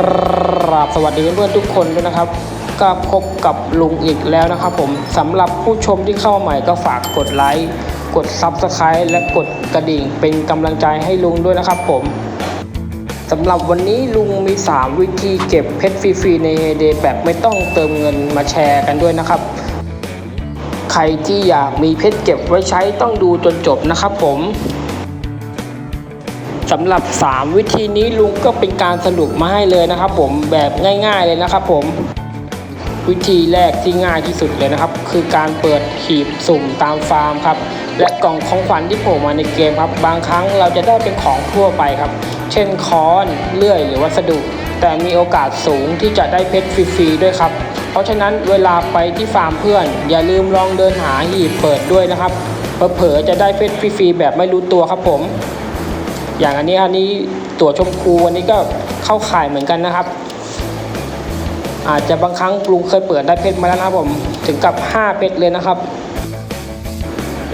ราบสวัสดีเพื่อนๆทุกคนด้วยนะครับ ก็พบกับลุงอีกแล้วนะครับผมสำหรับผู้ชมที่เข้ามาใหม่ก็ฝากกดไลค์กด Subscribe และกดกระดิ่งเป็นกำลังใจให้ลุงด้วยนะครับผมสำหรับวันนี้ลุงมี 3 วิธีเก็บเพชรฟรีๆในเฮเดแบบไม่ต้องเติมเงินมาแชร์กันด้วยนะครับ ใครที่อยากมีเพชรเก็บไว้ใช้ต้องดูจนจบนะครับผม สำหรับ 3 วิธีนี้ลุงก็เป็นการสรุปมาให้เลยนะครับ ผมแบบง่าย ๆเลยนะครับ ผมวิธีแรกที่ง่ายที่สุดเลยนะครับ คือการเปิดหีบสุ่มตามฟาร์มครับ และกล่องของขวัญที่โผล่มาในเกมครับ บางครั้งเราจะได้เป็นของทั่วไปครับ เช่นค้อนเลื่อยหรือวัสดุ แต่มีโอกาสสูงที่จะได้เพชรฟรีๆด้วยครับ เพราะฉะนั้นเวลาไปที่ฟาร์มเพื่อน อย่าลืมลองเดินหาหีบเปิดด้วยนะครับเผลอๆจะได้เพชรฟรีๆแบบไม่รู้ตัวครับผม อย่างอันนี้อันนี้ตั๋วชมพูอันนี้ก็เข้าข่ายเหมือนกันนะครับ อาจจะบางครั้งลุงเคยเปิดได้เพชรมาแล้วนะครับผมถึงกับ 5 เพชรเลยนะครับ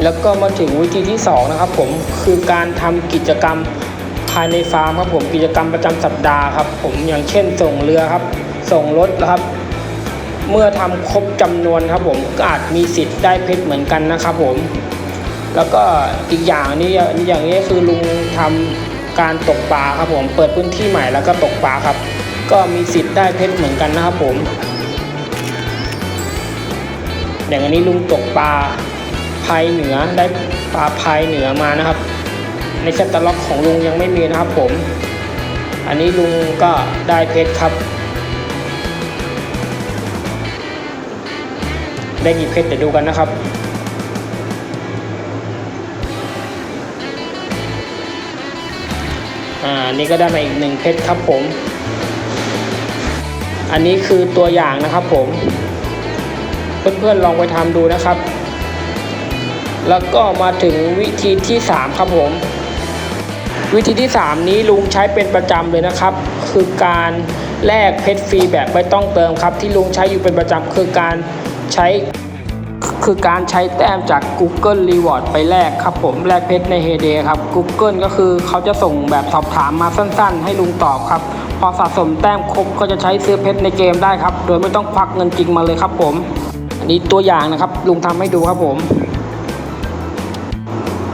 แล้วก็มาถึงวิธีที่ 2 นะครับ ผมคือการทำกิจกรรมภายในฟาร์มครับผมกิจกรรมประจำสัปดาห์ครับ ผมอย่างเช่นส่งเรือครับ ส่งรถนะครับ เมื่อทำครบจำนวนครับ ผมก็อาจมีสิทธิ์ได้เพชรเหมือนกันนะครับ ผม แล้วก็อีกอย่างนี้อย่างนี้คือลุงทำการตกปลาครับผมเปิดพื้นที่ใหม่แล้วก็ตกปลาครับ ก็มีสิทธิ์ได้เพชรเหมือนกันนะครับผม อย่างอันนี้ลุงตกปลาภายเหนือได้ปลาภายเหนือมานะครับ ในแคตตาล็อกของลุงยังไม่มีนะครับผม อันนี้ลุงก็ได้เพชรครับ ได้กี่เพชรเดี๋ยวดูกันนะครับ อ่านี่ก็ได้มาอีกหนึ่งเพชรครับผม อันนี้คือตัวอย่างนะครับผม เพื่อนๆลองไปทำดูนะครับ แล้วก็มาถึงวิธีที่ 3 ครับผม วิธีที่ 3 นี้ลุงใช้เป็นประจำเลยนะครับ คือการแลกเพชรฟรีแบบไม่ต้องเติมครับ ที่ลุงใช้อยู่เป็นประจำคือการใช้ คือการใช้แต้มจาก Google Reward ไปแลกครับผมแลกเพชรใน Heyday ครับ Google ก็คือเขาจะส่งแบบสอบถามมาสั้นๆ ให้ลุงตอบครับ พอสะสมแต้มครบก็จะใช้ซื้อเพชรในเกมได้ครับ โดยไม่ต้องควักเงินจริงมาเลยครับผม อันนี้ตัวอย่างนะครับ ลุงทำให้ดูครับผม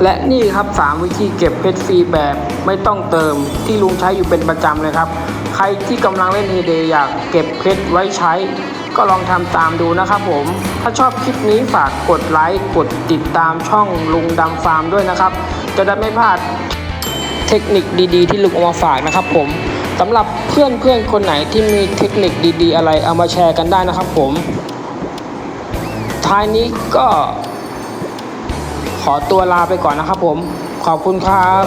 และนี่ครับ 3 วิธีเก็บเพชรฟรีแบบไม่ต้องเติมที่ลุงใช้อยู่เป็นประจำเลยครับ ครที่กำลังเล่น Heyday อยากเก็บเพชรไว้ใช้ ก็ลองทำตามดูนะครับผม ถ้าชอบคลิปนี้ฝากกดไลค์กดติดตามช่องลุงดำฟาร์มด้วยนะครับ จะได้ไม่พลาดเทคนิคดีๆ ที่ลุงเอามาฝากนะครับผมสำหรับเพื่อนๆคนไหนที่มีเทคนิคดีๆ อะไรเอามาแชร์กันได้นะครับผม ท้ายนี้ก็ขอตัวลาไปก่อนนะครับผม ขอบคุณครับ